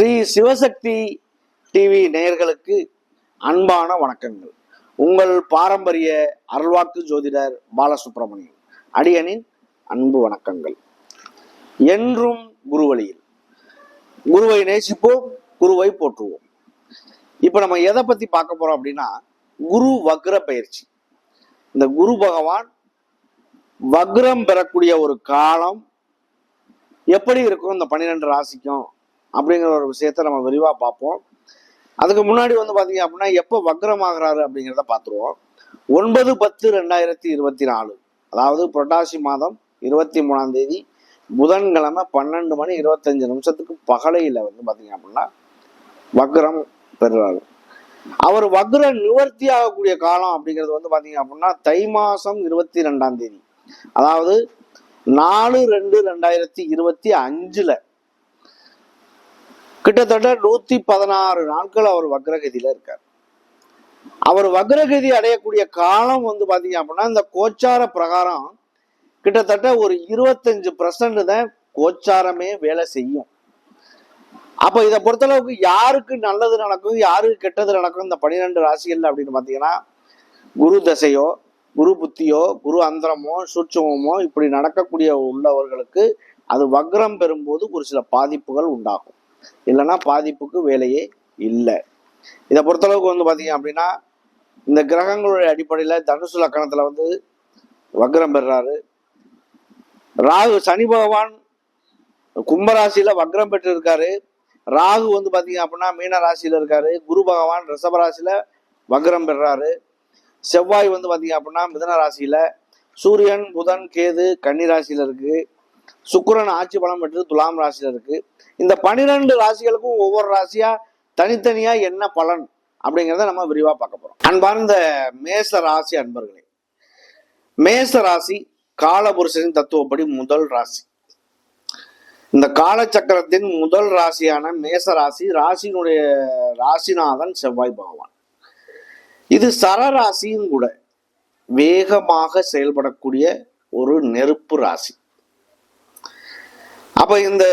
Sri Sivasakthi TV நேயர்களுக்கு அன்பான வணக்கங்கள். உங்கள் பாரம்பரிய அருள்வாக்கு ஜோதிடர் பாலசுப்ரமணியன் அடியனின் அன்பு வணக்கங்கள். என்றும் குருவழியில். குருவை நேசிப்போம் குருவை போற்றுவோம். இப்போ நம்ம எதை பத்தி பார்க்க போறோம் அப்படின்னா குரு வக்ர பயிற்சி. இந்த குரு பகவான் வக்ரம் பெறக்கூடிய ஒரு காலம் எப்படி இருக்கும்? இந்த பன்னிரெண்டு ராசிக்கும் அப்படிங்கிற ஒரு விஷயத்த நம்ம விரிவாக பார்ப்போம். அதுக்கு முன்னாடி வந்து பார்த்தீங்க அப்படின்னா எப்போ வக்ரம் அப்படிங்கிறத பார்த்துருவோம். ஒன்பது பத்து ரெண்டாயிரத்தி இருபத்தி நாலு. அதாவது புரட்டாசி மாதம் இருபத்தி மூணாம் தேதி புதன்கிழமை பன்னெண்டு மணி இருபத்தஞ்சு நிமிஷத்துக்கு பகலையில் வந்து பார்த்தீங்க அப்படின்னா வக்ரம் பெறுறாரு. அவர் வக்ர நிவர்த்தி ஆகக்கூடிய காலம் அப்படிங்கிறது வந்து பார்த்தீங்க அப்படின்னா தை மாதம் இருபத்தி ரெண்டாம் தேதி. அதாவது நாலு ரெண்டு ரெண்டாயிரத்தி இருபத்தி அஞ்சில் கிட்டத்தட்ட நூத்தி பதினாறு நாட்கள் அவர் வக்ரகதியில இருக்கார். அவர் வக்ரகதி அடையக்கூடிய காலம் வந்து பாத்தீங்க அப்படின்னா இந்த கோச்சார பிரகாரம் கிட்டத்தட்ட ஒரு இருபத்தஞ்சு பர்சன்ட் தான் கோச்சாரமே வேலை செய்யும். அப்ப இதை பொறுத்தளவுக்கு யாருக்கு நல்லது நடக்கும் யாருக்கு கெட்டது நடக்கும் இந்த பன்னிரெண்டு ராசிகள் அப்படின்னு பாத்தீங்கன்னா குரு தசையோ குரு புத்தியோ குரு அந்தரமோ சூட்சமோ இப்படி நடக்கக்கூடிய உள்ளவர்களுக்கு அது வக்ரம் பெறும்போது ஒரு சில பாதிப்புகள் உண்டாகும். இல்லைன்னா பாதிப்புக்கு வேலையே இல்லை. இதை பொறுத்தளவுக்கு வந்து பார்த்தீங்க அப்படின்னா இந்த கிரகங்களுடைய அடிப்படையில் தனுசு லக்கணத்தில் வந்து வக்ரம் பெறுறாரு ராகு சனி பகவான் கும்பராசியில வக்ரம் பெற்று இருக்காரு ராகு வந்து பார்த்தீங்க அப்படின்னா மீன ராசியில இருக்காரு. குரு பகவான் ரிஷப வக்ரம் பெறுறாரு செவ்வாய் வந்து பார்த்தீங்க அப்படின்னா மிதன ராசியில சூரியன் புதன் கேது கன்னி ராசியில இருக்கு. சுக்கரன் ஆட்சி பலம் பெற்று துலாம் ராசியில இருக்கு. இந்த பனிரெண்டு ராசிகளுக்கும் ஒவ்வொரு ராசியா தனித்தனியா என்ன பலன் அப்படிங்கிறத நம்ம விரிவா பார்க்க போறோம். அன்பார்ந்த மேச ராசி அன்பர்களே மேச ராசி காலபுருஷனின் தத்துவப்படி முதல் ராசி. இந்த காலச்சக்கரத்தின் முதல் ராசியான மேச ராசி ராசியினுடைய ராசிநாதன் செவ்வாய் பகவான். இது சரராசியும் கூட வேகமாக செயல்படக்கூடிய ஒரு நெருப்பு ராசி. அப்ப இந்த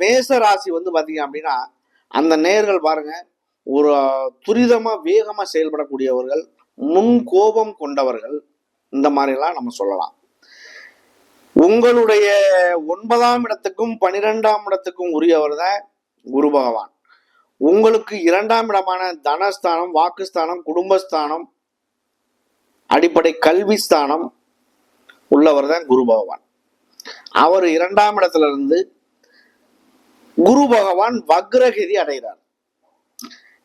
மேச ராசி வந்து பாத்தீங்க அப்படின்னா அந்த நேர்கள் பாருங்க ஒரு துரிதமா வேகமா செயல்படக்கூடியவர்கள் முன் கோபம் கொண்டவர்கள் இந்த மாதிரிலாம் நம்ம சொல்லலாம். உங்களுடைய ஒன்பதாம் இடத்துக்கும் பனிரெண்டாம் இடத்துக்கும் உரியவர் தான் குரு பகவான். உங்களுக்கு இரண்டாம் இடமான தனஸ்தானம் வாக்குஸ்தானம் குடும்பஸ்தானம் அடிப்படை கல்வி ஸ்தானம் உள்ளவர் தான் குரு பகவான். அவர் இரண்டாம் இடத்துல இருந்து குரு பகவான் வக்ரகிதி அடைகிறார்.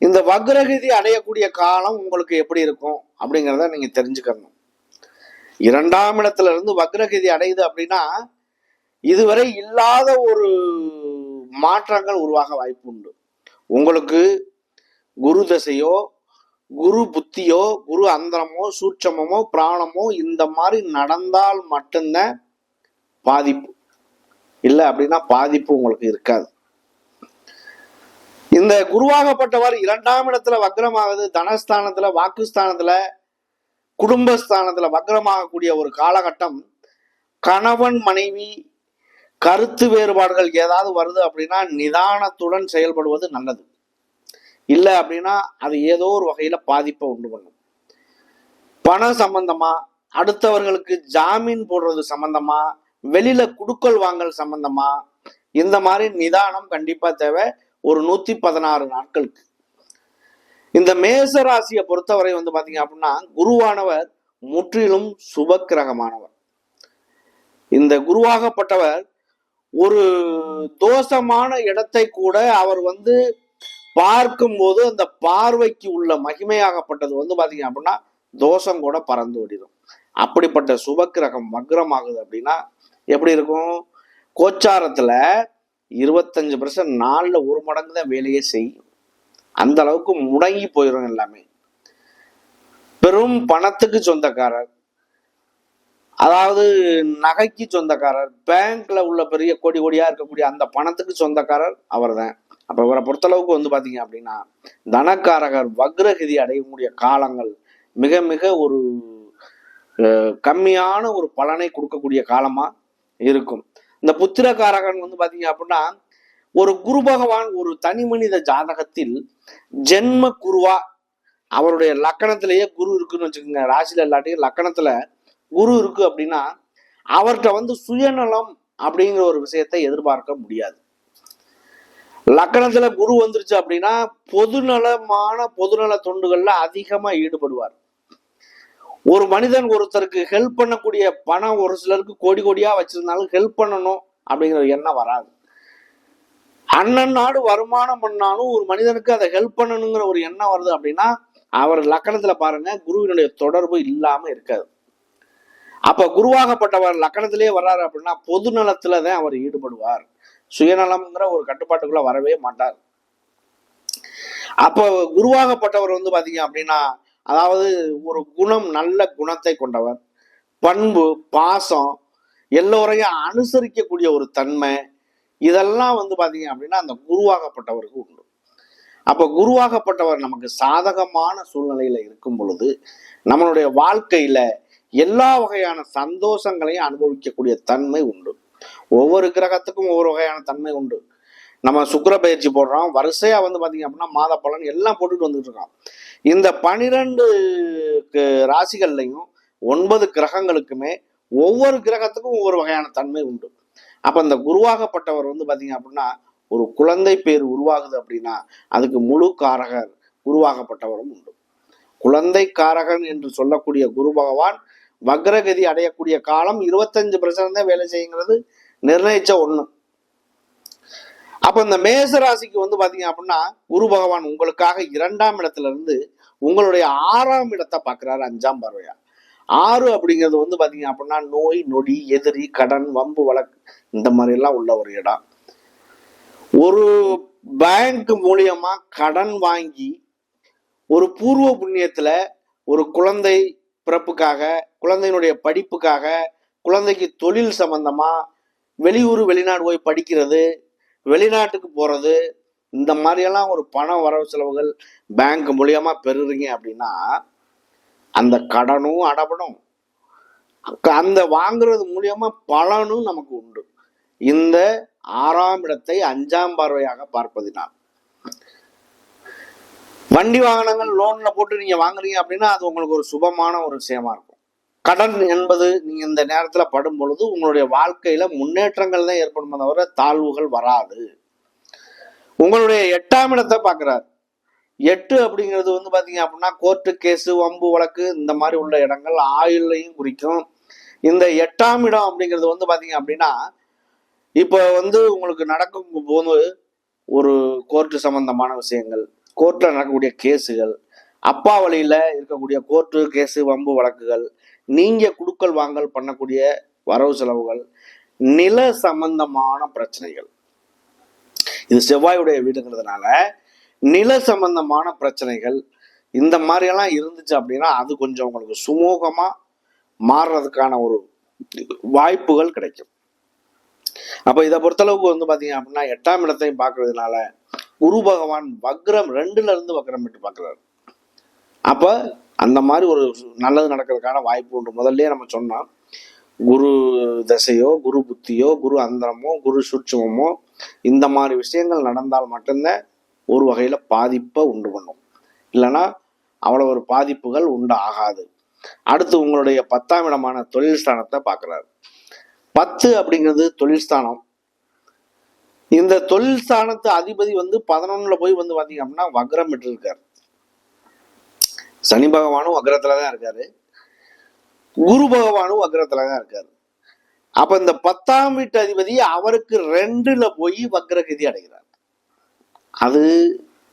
இந்த வக்ரகிதி அடையக்கூடிய காலம் உங்களுக்கு எப்படி இருக்கும் அப்படிங்கிறத நீங்க தெரிஞ்சுக்கணும். இரண்டாம் இடத்துல இருந்து வக்ரகிதி அடையுது அப்படின்னா இதுவரை இல்லாத ஒரு மாற்றங்கள் உருவாக வாய்ப்பு உண்டு. உங்களுக்கு குரு தசையோ குரு புத்தியோ குரு அந்தரமோ சூட்சமமோ பிராணமோ இந்த மாதிரி நடந்தால் மட்டும்தான் பாதிப்பு. இல்லை அப்படின்னா பாதிப்பு உங்களுக்கு இருக்காது. இந்த குருவாகப்பட்டவர் இரண்டாம் இடத்துல வக்ரமாகுது தனஸ்தானத்துல வாக்குஸ்தானத்துல குடும்பஸ்தானத்துல வக்ரமாகக்கூடிய ஒரு காலகட்டம். கணவன் மனைவி கருத்து வேறுபாடுகள் ஏதாவது வருது அப்படின்னா நிதானத்துடன் செயல்படுவது நல்லது. இல்லை அப்படின்னா அது ஏதோ ஒரு வகையில பாதிப்பை உண்டு பண்ணும். பணம் சம்பந்தமா அடுத்தவர்களுக்கு ஜாமீன் போடுறது சம்பந்தமா வெளியில குடுக்கல் வாங்கல் சம்பந்தமா இந்த மாதிரி நிதானம் கண்டிப்பா தேவை ஒரு நூத்தி பதினாறு நாட்களுக்கு. இந்த மேச ராசியை பொறுத்தவரை வந்து பாத்தீங்க அப்படின்னா குருவானவர் முற்றிலும் சுபக்கிரகமானவர். இந்த குருவாகப்பட்டவர் ஒரு தோஷமான இடத்தை கூட அவர் வந்து பார்க்கும்போது அந்த பார்வைக்கு உள்ள மகிமையாகப்பட்டது வந்து பாத்தீங்க அப்படின்னா தோஷம் கூட பறந்து விடிடும் அப்படிப்பட்ட சுபக்கிரகம் வக்ரமாகுது அப்படின்னா எப்படி இருக்கும்? கோச்சாரத்தில் இருபத்தஞ்சு பர்சன்ட் நாளில் ஒரு மடங்கு தான் வேலையே செய்யும். அந்த அளவுக்கு முடங்கி போயிடும் எல்லாமே. பெரும் பணத்துக்கு சொந்தக்காரர். அதாவது நகைக்கு சொந்தக்காரர். பேங்க்ல உள்ள பெரிய கோடி கோடியா இருக்கக்கூடிய அந்த பணத்துக்கு சொந்தக்காரர் அவர் தான் அப்ப இவரை பொறுத்தளவுக்கு வந்து பாத்தீங்க அப்படின்னா தனக்காரகர் வக்ரகதி அடையக்கூடிய காலங்கள் மிக மிக ஒரு கம்மியான ஒரு பலனை கொடுக்கக்கூடிய காலமா இருக்கும். இந்த புத்திரகாரகன் வந்து பாத்தீங்க அப்படின்னா ஒரு குரு பகவான் ஒரு தனி மனித ஜாதகத்தில் ஜென்ம குருவா அவருடைய லக்கணத்திலேயே குரு இருக்குன்னு வச்சுக்கோங்க. ராசியில இல்லாட்டியும் லக்கணத்துல குரு இருக்கு அப்படின்னா அவர்கிட்ட வந்து சுயநலம் அப்படிங்கிற ஒரு விஷயத்தை எதிர்பார்க்க முடியாது. லக்கணத்துல குரு வந்துருச்சு அப்படின்னா பொதுநலமான பொதுநல தொண்டுகள்ல அதிகமா ஈடுபடுவார். ஒரு மனிதன் ஒருத்தருக்கு ஹெல்ப் பண்ணக்கூடிய பணம் ஒரு சிலருக்கு கோடி கோடியா வச்சிருந்தாலும் ஹெல்ப் பண்ணணும் அப்படிங்கிற ஒரு எண்ணம் வராது. அண்ணன் நாடு வருமானம் பண்ணாலும் ஒரு மனிதனுக்கு அதை ஹெல்ப் பண்ணணுங்கிற ஒரு எண்ணம் வருது அப்படின்னா அவர் லக்கணத்துல பாருங்க குருவினுடைய தொடர்பு இல்லாம இருக்காது. அப்ப குருவாகப்பட்டவர் லக்கணத்திலே வர்றாரு அப்படின்னா பொது நலத்துல தான் அவர் ஈடுபடுவார். சுயநலம்ங்கிற ஒரு கட்டுப்பாட்டுக்குள்ள வரவே மாட்டார். அப்போ குருவாகப்பட்டவர் வந்து பாத்தீங்க அப்படின்னா அதாவது ஒரு குணம் நல்ல குணத்தை கொண்டவர். பண்பு பாசம் எல்லோரையும் அனுசரிக்கக்கூடிய ஒரு தன்மை இதெல்லாம் வந்து பார்த்தீங்க அப்படின்னா அந்த குருவாகப்பட்டவருக்கு உண்டு. அப்போ குருவாகப்பட்டவர் நமக்கு சாதகமான சூழ்நிலையில் இருக்கும் பொழுது நம்மளுடைய வாழ்க்கையில எல்லா வகையான சந்தோஷங்களையும் அனுபவிக்கக்கூடிய தன்மை உண்டு. ஒவ்வொரு கிரகத்துக்கும் ஒவ்வொரு வகையான தன்மை உண்டு. நம்ம சுக்கிர பயிற்சி போடுறோம். வரிசையா வந்து பாத்தீங்க அப்படின்னா மாத பலன் எல்லாம் போட்டுட்டு வந்துட்டு இருக்கோம் இந்த பனிரெண்டு ராசிகள்லையும் ஒன்பது கிரகங்களுக்குமே ஒவ்வொரு கிரகத்துக்கும் ஒவ்வொரு வகையான தன்மை உண்டு. அப்ப இந்த குருவாகப்பட்டவர் வந்து பாத்தீங்க அப்படின்னா ஒரு குழந்தை பேர் உருவாகுது அப்படின்னா அதுக்கு முழு காரகர் உருவாகப்பட்டவரும் உண்டு. குழந்தை காரகன் என்று சொல்லக்கூடிய குரு பகவான் வக்ரகதி அடையக்கூடிய காலம் இருபத்தஞ்சு பர்சன்ட் தான் வேலை செய்யுங்கிறது நிர்ணயிச்ச ஒண்ணு. அப்ப இந்த மேச ராசிக்கு வந்து பாத்தீங்க அப்படின்னா குரு பகவான் உங்களுக்காக இரண்டாம் இடத்துல இருந்து உங்களுடைய ஆறாம் இடத்தை பாக்குறாரு அஞ்சாம் பார்வையா? ஆறு அப்படிங்கிறது வந்து பாத்தீங்க அப்படின்னா நோய் நொடி எதிரி கடன் வம்பு வழக்கு இந்த மாதிரி எல்லாம் உள்ள ஒரு இடம். ஒரு பேங்க் மூலியமா கடன் வாங்கி ஒரு பூர்வ புண்ணியத்துல ஒரு குழந்தை பிறப்புக்காக குழந்தையினுடைய படிப்புக்காக குழந்தைக்கு தொழில் சம்பந்தமா வெளியூர் வெளிநாடு போய் படிக்கிறது வெளிநாட்டுக்கு போகிறது இந்த மாதிரியெல்லாம் ஒரு பண வரவு செலவுகள் பேங்க் மூலியமாக பெறுறீங்க அப்படின்னா அந்த கடனும் அடப்படும். அந்த வாங்குறது மூலியமாக பலனும் நமக்கு உண்டு. இந்த ஆறாம் இடத்தை அஞ்சாம் பார்வையாக பார்ப்பதினால். வண்டி வாகனங்கள் லோனில் போட்டு நீங்கள் வாங்குறீங்க அப்படின்னா அது உங்களுக்கு ஒரு சுபமான ஒரு விஷயமா இருக்கும். கடன் என்பது நீங்கள் இந்த நேரத்துல படும் பொழுது உங்களுடைய வாழ்க்கையில முன்னேற்றங்கள் தான் ஏற்படும் தவிர தாழ்வுகள் வராது. உங்களுடைய எட்டாம் இடத்தை பாக்குறாரு. எட்டு அப்படிங்கிறது வந்து பாத்தீங்க அப்படின்னா கோர்ட்டு கேஸு வம்பு வழக்கு இந்த மாதிரி உள்ள இடங்கள் ஆயுள்லையும் குறிக்கும். இந்த எட்டாம் இடம் அப்படிங்கிறது வந்து பாத்தீங்க அப்படின்னா இப்போ வந்து உங்களுக்கு நடக்கும் போது ஒரு கோர்ட்டு சம்பந்தமான விஷயங்கள் கோர்ட்ல நடக்கக்கூடிய கேஸுகள் அப்பா வழியில இருக்கக்கூடிய கோர்ட்டு கேஸு வம்பு வழக்குகள் நீங்கள் குடுக்கல் வாங்கல் பண்ணக்கூடிய வரவு செலவுகள் நில சம்பந்தமான பிரச்சனைகள். இது செவ்வாயுடைய வீடுங்கிறதுனால நில சம்பந்தமான பிரச்சனைகள் இந்த மாதிரியெல்லாம் இருந்துச்சு அப்படின்னா அது கொஞ்சம் உங்களுக்கு சுமூகமாக மாறுறதுக்கான ஒரு வாய்ப்புகள் கிடைக்கும். அப்போ இதை பொறுத்தளவுக்கு வந்து பார்த்தீங்க அப்படின்னா எட்டாம் இடத்தையும் பார்க்கறதுனால குரு பகவான் வக்ரம் ரெண்டுல இருந்து வக்ரம் விட்டு பார்க்குறாரு அப்போ அந்த மாதிரி ஒரு நல்லது நடக்கிறதுக்கான வாய்ப்பு உண்டு. முதல்ல நம்ம சொன்னோம் குரு தசையோ குரு புத்தியோ குரு அந்தரமோ குரு சூட்சமோ இந்த மாதிரி விஷயங்கள் நடந்தால் மட்டும்தான் ஒரு வகையில பாதிப்பை உண்டு பண்ணும். இல்லைன்னா அவ்வளவு ஒரு பாதிப்புகள் உண்டு ஆகாது. அடுத்து உங்களுடைய பத்தாம் இடமான தொழில் ஸ்தானத்தை பார்க்குறாரு. பத்து அப்படிங்கிறது தொழில் ஸ்தானம். இந்த தொழில் ஸ்தானத்து அதிபதி வந்து பதினொன்னுல போய் வந்து பார்த்தீங்க அப்படின்னா வக்ரம் விட்டு சனி பகவானும் அக்ரத்தில் தான் இருக்காரு. குரு பகவானும் வக்ரத்துல தான் இருக்காரு. அப்ப இந்த பத்தாம் வீட்டு அதிபதி அவருக்கு ரெண்டுல போய் வக்ரகதி அடைகிறார். அது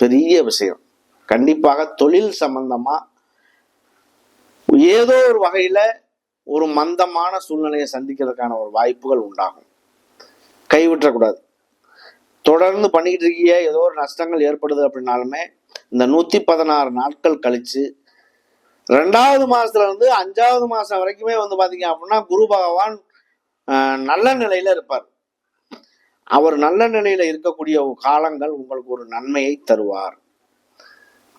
பெரிய விஷயம். கண்டிப்பாக தொழில் சம்பந்தமா ஏதோ ஒரு வகையில ஒரு மந்தமான சூழ்நிலையை சந்திக்கிறதுக்கான ஒரு வாய்ப்புகள் உண்டாகும். கைவிட்டக்கூடாது. தொடர்ந்து பண்ணிக்கிட்டு இருக்கிய ஏதோ ஒரு நஷ்டங்கள் ஏற்படுது அப்படின்னாலுமே இந்த நூத்தி பதினாறு நாட்கள் கழிச்சு ரெண்டாவது மாசத்துல இருந்து அஞ்சாவது மாசம் வரைக்குமே வந்து பாத்தீங்க அப்படின்னா குரு பகவான் நல்ல நிலையில இருப்பார். அவர் நல்ல நிலையில இருக்கக்கூடிய காலங்கள் உங்களுக்கு ஒரு நன்மையை தருவார்.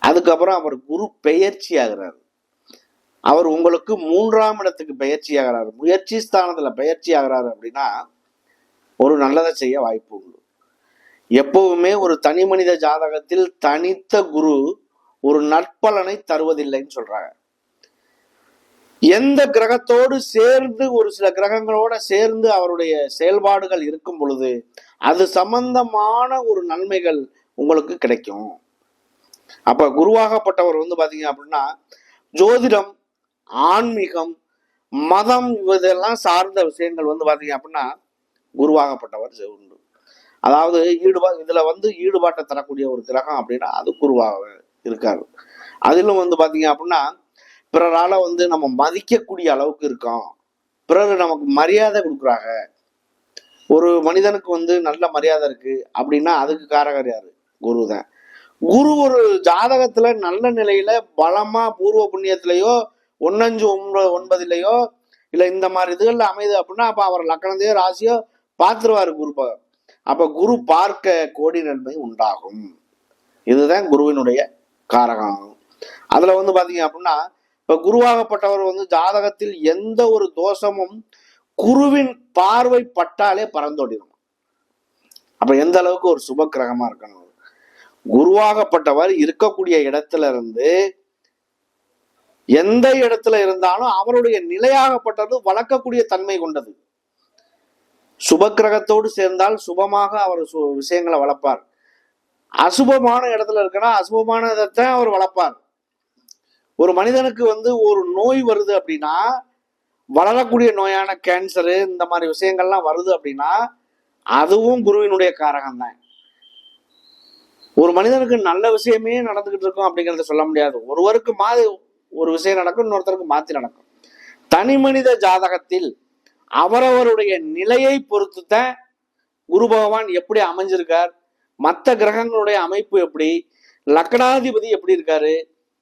அதுக்கப்புறம் அவர் குரு பெயர்ச்சி ஆகிறார் அவர் உங்களுக்கு மூன்றாம் இடத்துக்கு பயிற்சி ஆகிறார் முயற்சி ஸ்தானத்துல பயிற்சி ஆகிறாரு அப்படின்னா ஒரு நல்லதை செய்ய வாய்ப்பு உண்டு. எப்பவுமே ஒரு தனி மனித ஜாதகத்தில் தனித்த குரு ஒரு நற்பலனை தருவதில்லைன்னு சொல்றாங்க. எந்த கிரகத்தோடு சேர்ந்து ஒரு சில கிரகங்களோட சேர்ந்து அவருடைய செயல்பாடுகள் இருக்கும் பொழுது அது சம்பந்தமான ஒரு நன்மைகள் உங்களுக்கு கிடைக்கும். அப்ப குருவாகப்பட்டவர் வந்து பாத்தீங்க அப்படின்னா ஜோதிடம் ஆன்மீகம் மதம் இதெல்லாம் சார்ந்த விஷயங்கள் வந்து பாத்தீங்க அப்படின்னா குருவாகப்பட்டவர் உண்டு. அதாவது ஈடுபா இதுல வந்து ஈடுபாட்டை தரக்கூடிய ஒரு கிரகம் அப்படின்னா அது குருவாக இருக்காரு. அதிலும் வந்து பார்த்தீங்க அப்படின்னா பிறரால வந்து நம்ம மதிக்கக்கூடிய அளவுக்கு இருக்கோம் பிறர் நமக்கு மரியாதை கொடுக்குறாங்க. ஒரு மனிதனுக்கு வந்து நல்ல மரியாதை இருக்கு அப்படின்னா அதுக்கு காரகர் யாரு? குரு தான் குரு ஒரு ஜாதகத்துல நல்ல நிலையில பலமா பூர்வ புண்ணியத்திலேயோ ஒன்னஞ்சு ஒன்பது ஒன்பதுலையோ இல்ல இந்த மாதிரி இதுகள்ல அமைது அப்படின்னா அப்ப அவர் லக்கணத்தையோ ராசியோ பார்த்துருவாரு குரு ப- அப்ப குரு பார்க்க கோடி நன்மை உண்டாகும். இதுதான் குருவினுடைய காரகம். அதுல வந்து பாத்தீங்க அப்படின்னா இப்ப குருவாகப்பட்டவர் வந்து ஜாதகத்தில் எந்த ஒரு தோஷமும் குருவின் பார்வை பட்டாலே பறந்தோடிடும் அப்ப எந்த அளவுக்கு ஒரு சுப கிரகமா இருக்கணும்? குருவாகப்பட்டவர் இருக்கக்கூடிய இடத்துல இருந்து எந்த இடத்துல இருந்தாலும் அவருடைய நிலையாகப்பட்டது வளர்க்கக்கூடிய தன்மை கொண்டது. சுபக்கிரகத்தோடு சேர்ந்தால் சுபமாக அவர் சு- விஷயங்களை வளர்ப்பார். அசுபமான இடத்துல இருக்குன்னா அசுபமானதைத்தான் அவர் வளர்ப்பார். ஒரு மனிதனுக்கு வந்து ஒரு நோய் வருது அப்படின்னா வளரக்கூடிய நோயான கேன்சரு இந்த மாதிரி விஷயங்கள்லாம் வருது அப்படின்னா அதுவும் குருவினுடைய காரகம் தான் ஒரு மனிதனுக்கு நல்ல விஷயமே நடந்துகிட்டு இருக்கும் அப்படிங்கறத சொல்ல முடியாது. ஒருவருக்கு மாதிரி ஒரு விஷயம் நடக்கும் இன்னொருத்தருக்கு மாத்தி நடக்கும். தனி மனித ஜாதகத்தில் அவரவருடைய நிலையை பொறுத்து தான் குரு பகவான் எப்படி அமைஞ்சிருக்கார் மற்ற கிரகங்களுடைய அமைப்பு எப்படி? லக்னாதிபதி எப்படி இருக்காரு?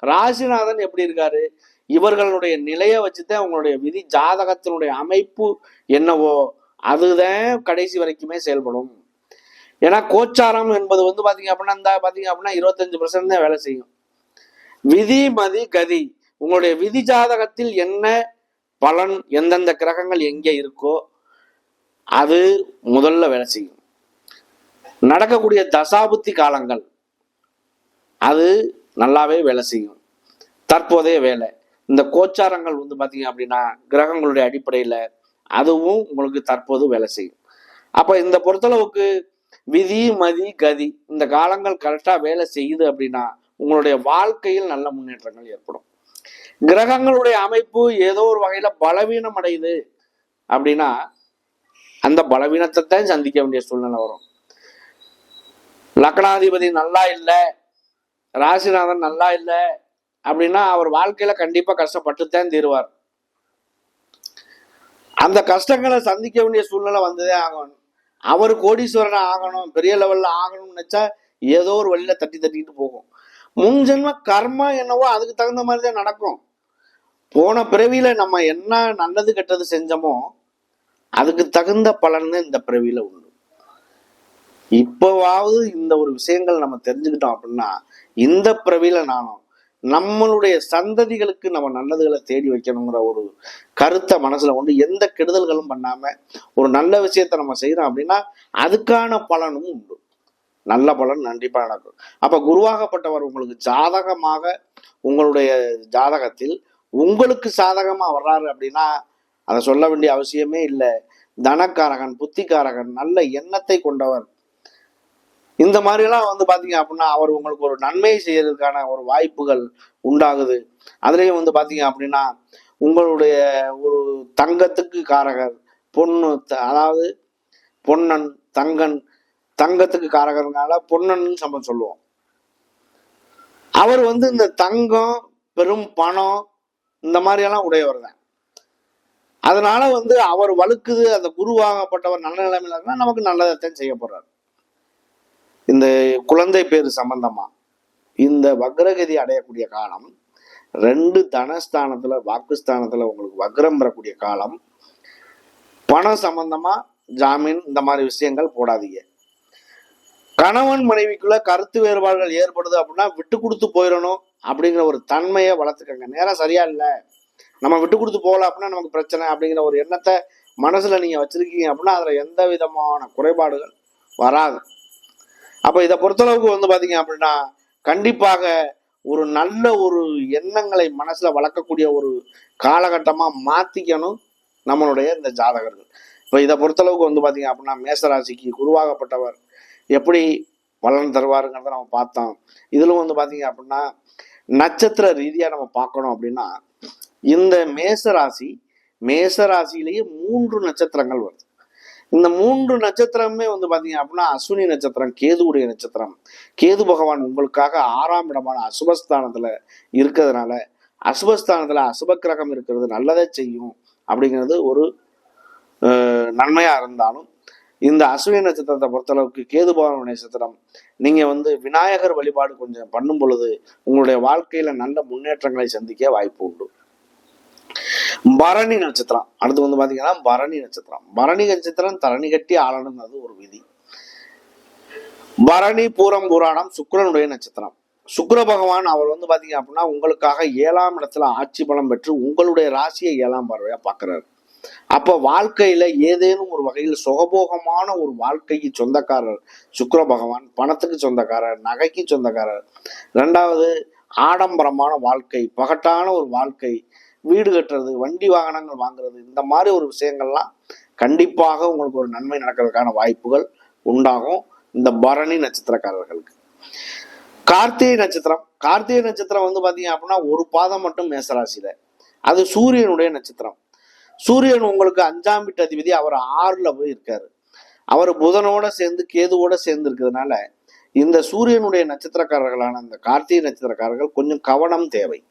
ராசிநாதன் எப்படி இருக்காரு? இவர்களுடைய நிலையை வச்சுதான் உங்களுடைய விதி ஜாதகத்தினுடைய அமைப்பு என்னவோ அதுதான் கடைசி வரைக்குமே செயல்படும். ஏன்னா கோச்சாரம் என்பது வந்து பாத்தீங்க அப்படின்னா இந்த பாத்தீங்க அப்படின்னா இருபத்தஞ்சு பர்சன்ட் தான் வேலை செய்யும். விதி மதி கதி. உங்களுடைய விதி ஜாதகத்தில் என்ன பலன் எந்தெந்த கிரகங்கள் எங்கே இருக்கோ அது முதல்ல வேலை செய்யும். நடக்கக்கூடிய தசாபுத்தி காலங்கள். அது நல்லாவே வேலை செய்யும். தற்போதைய வேலை. இந்த கோச்சாரங்கள் வந்து பார்த்தீங்க அப்படின்னா கிரகங்களுடைய அடிப்படையில் அதுவும் உங்களுக்கு தற்போது வேலை செய்யும். அப்போ இந்த பொறுத்தளவுக்கு விதி மதி கதி இந்த காலங்கள் கரெக்டாக வேலை செய்யுது அப்படின்னா உங்களுடைய வாழ்க்கையில் நல்ல முன்னேற்றங்கள் ஏற்படும். கிரகங்களுடைய அமைப்பு ஏதோ ஒரு வகையில் பலவீனம் அடையுது அப்படின்னா அந்த பலவீனத்தை தான் சந்திக்க வேண்டிய சூழ்நிலை வரும். லக்னாதிபதி நல்லா இல்லை ராசிநாதன் நல்லா இல்லை அப்படின்னா அவர் வாழ்க்கையில கண்டிப்பா கஷ்டப்பட்டுத்தான் தீருவார். அந்த கஷ்டங்களை சந்திக்க வேண்டிய சூழ்நிலை வந்ததே ஆகணும். அவர் கோடீஸ்வரன் ஆகணும் பெரிய லெவல்ல ஆகணும்னு நினைச்சா ஏதோ ஒரு வழியில தட்டி தட்டிட்டு போகும். முன்ஜென்ம கர்மா என்னவோ அதுக்கு தகுந்த மாதிரி தான் நடக்கும். போன பிறவியில நம்ம என்ன நல்லது கெட்டது செஞ்சோமோ அதுக்கு தகுந்த பலன் இந்த பிறவியில உண்டு. இப்போவாவது இந்த ஒரு விஷயங்கள் நம்ம தெரிஞ்சுக்கிட்டோம் அப்படின்னா இந்த பிறவியில நானும் நம்மளுடைய சந்ததிகளுக்கு நம்ம நல்லதுகளை தேடி வைக்கணுங்கிற ஒரு கருத்தை மனசுல கொண்டு எந்த கெடுதல்களும் பண்ணாம ஒரு நல்ல விஷயத்த நம்ம செய்யறோம் அப்படின்னா அதுக்கான பலனும் உண்டு. நல்ல பலன் கண்டிப்பா நடக்கும். அப்ப குருவாகப்பட்டவர் உங்களுக்கு ஜாதகமாக உங்களுடைய ஜாதகத்தில் உங்களுக்கு சாதகமா வர்றாரு அப்படின்னா அதை சொல்ல வேண்டிய அவசியமே இல்லை. தனக்காரகன் புத்திக்காரகன் நல்ல எண்ணத்தை கொண்டவர். இந்த மாதிரிலாம் வந்து பார்த்தீங்க அப்படின்னா அவர் உங்களுக்கு ஒரு நன்மை செய்யறதுக்கான ஒரு வாய்ப்புகள் உண்டாகுது. அதுலேயும் வந்து பார்த்தீங்க அப்படின்னா உங்களுடைய ஒரு தங்கத்துக்கு காரகர் பொண்ணு த- அதாவது பொன்னன் தங்கன் தங்கத்துக்கு காரகர்னால பொன்னன் நம்ம சொல்லுவோம். அவர் வந்து இந்த தங்கம் பெரும் பணம் இந்த மாதிரியெல்லாம் உடையவர் தான். அதனால வந்து அவர் வலுக்குது அந்த குருவாகப்பட்டவர் நல்ல நிலைமையில இருந்தால் நமக்கு நல்லதைத்தான் செய்ய போறாரு. இந்த குழந்தை பேர் சம்பந்தமா. இந்த வக்ரகதி அடையக்கூடிய காலம் ரெண்டு தனஸ்தானத்துல வாக்குஸ்தானத்துல உங்களுக்கு வக்ரம் வரக்கூடிய காலம் பணம் சம்பந்தமா ஜாமீன் இந்த மாதிரி விஷயங்கள் போடாதீங்க. கணவன் மனைவிக்குள்ள கருத்து வேறுபாடுகள் ஏற்படுது அப்படின்னா விட்டு கொடுத்து போயிடணும் அப்படிங்கிற ஒரு தன்மையை வளர்த்துக்கங்க. நேரம் சரியா இல்லை. நம்ம விட்டு கொடுத்து போகல அப்படின்னா நமக்கு பிரச்சனை அப்படிங்கிற ஒரு எண்ணத்தை மனசுல நீங்க வச்சிருக்கீங்க அப்படின்னா அதுல எந்த விதமான குறைபாடுகள் வராது. அப்போ இதை பொறுத்தளவுக்கு வந்து பார்த்தீங்க அப்படின்னா கண்டிப்பாக ஒரு நல்ல ஒரு எண்ணங்களை மனசில் வளர்க்கக்கூடிய ஒரு காலகட்டமாக மாத்திக்கணும் நம்மளுடைய இந்த ஜாதகர்கள். இப்போ இதை பொறுத்தளவுக்கு வந்து பார்த்தீங்க அப்படின்னா மேசராசிக்கு குருவாகப்பட்டவர் எப்படி வளர்ந்து தருவாருங்கிறத நம்ம பார்த்தோம். இதிலும் வந்து பார்த்தீங்க அப்படின்னா நட்சத்திர ரீதியாக நம்ம பார்க்கணும் அப்படின்னா இந்த மேசராசி மேசராசியிலேயே மூன்று நட்சத்திரங்கள் வருது. இந்த மூன்று நட்சத்திரமே வந்து பாத்தீங்க அப்படின்னா அஸ்வினி நட்சத்திரம் கேதுவுடைய நட்சத்திரம். கேது பகவான் உங்களுக்காக ஆறாம் இடமான அசுபஸ்தானத்துல இருக்கிறதுனால அசுபஸ்தானத்துல அசுப கிரகம் இருக்கிறது நல்லதை செய்யும் அப்படிங்கிறது ஒரு நன்மையாக நன்மையா இருந்தாலும் இந்த அஸ்வினி நட்சத்திரத்தை பொறுத்தளவுக்கு கேது பகவான் நட்சத்திரம் நீங்க வந்து விநாயகர் வழிபாடு கொஞ்சம் பண்ணும் பொழுது உங்களுடைய வாழ்க்கையில நல்ல முன்னேற்றங்களை சந்திக்க வாய்ப்பு உண்டு. பரணி நட்சத்திரம். அடுத்து வந்து பாத்தீங்கன்னா பரணி நட்சத்திரம். பரணி நட்சத்திரம் தரணி கட்டி ஆளணுங்கிறது ஒரு விதி. பரணி பூரம் புராணம் சுக்கரனுடைய நட்சத்திரம். சுக்கர பகவான் அவர் வந்து பாத்தீங்க அப்படின்னா உங்களுக்காக ஏழாம் இடத்துல ஆட்சி பலம் பெற்று உங்களுடைய ராசியை ஏழாம் பார்வையா பாக்குறாரு. அப்ப வாழ்க்கையில ஏதேனும் ஒரு வகையில் சுகபோகமான ஒரு வாழ்க்கைக்கு சொந்தக்காரர் சுக்கர பகவான் பணத்துக்கு சொந்தக்காரர் நகைக்கு சொந்தக்காரர். ரெண்டாவது ஆடம்பரமான வாழ்க்கை பகட்டான ஒரு வாழ்க்கை வீடு கட்டுறது வண்டி வாகனங்கள் வாங்குறது இந்த மாதிரி ஒரு விஷயங்கள்லாம் கண்டிப்பாக உங்களுக்கு ஒரு நன்மை நடக்கிறதுக்கான வாய்ப்புகள் உண்டாகும் இந்த பரணி நட்சத்திரக்காரர்களுக்கு. கார்த்திகை நட்சத்திரம். கார்த்திகை நட்சத்திரம் வந்து பாத்தீங்க அப்படின்னா ஒரு பாதம் மட்டும் மேசராசியில. அது சூரியனுடைய நட்சத்திரம். சூரியன் உங்களுக்கு அஞ்சாம் வீட்டு அதிபதி அவர் ஆறுல போய் இருக்காரு. அவர் புதனோட சேர்ந்து கேதுவோட சேர்ந்து இருக்கிறதுனால இந்த சூரியனுடைய நட்சத்திரக்காரர்களான இந்த கார்த்திகை நட்சத்திரக்காரர்கள் கொஞ்சம் கவனம் தேவை.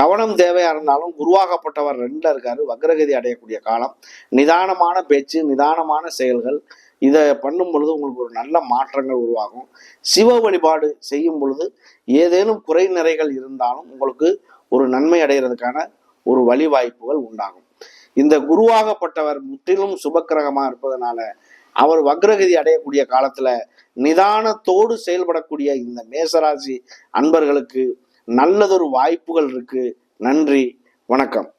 கவனம் தேவையா இருந்தாலும் குருவாகப்பட்டவர் ரெண்டுல இருக்காரு. வக்ரகதி அடையக்கூடிய காலம் நிதானமான பேச்சு நிதானமான செயல்கள் இதை பண்ணும் பொழுது உங்களுக்கு ஒரு நல்ல மாற்றங்கள் உருவாகும். சிவ வழிபாடு செய்யும் பொழுது ஏதேனும் குறை நிறைகள் இருந்தாலும் உங்களுக்கு ஒரு நன்மை அடைகிறதுக்கான ஒரு வழிவாய்ப்புகள் உண்டாகும். இந்த குருவாகப்பட்டவர் முற்றிலும் சுபக்கிரகமா இருப்பதனால அவர் வக்ரகதி அடையக்கூடிய காலத்துல நிதானத்தோடு செயல்படக்கூடிய இந்த மேசராசி அன்பர்களுக்கு நல்லதொரு வாய்ப்புகள் இருக்கு. நன்றி. வணக்கம்.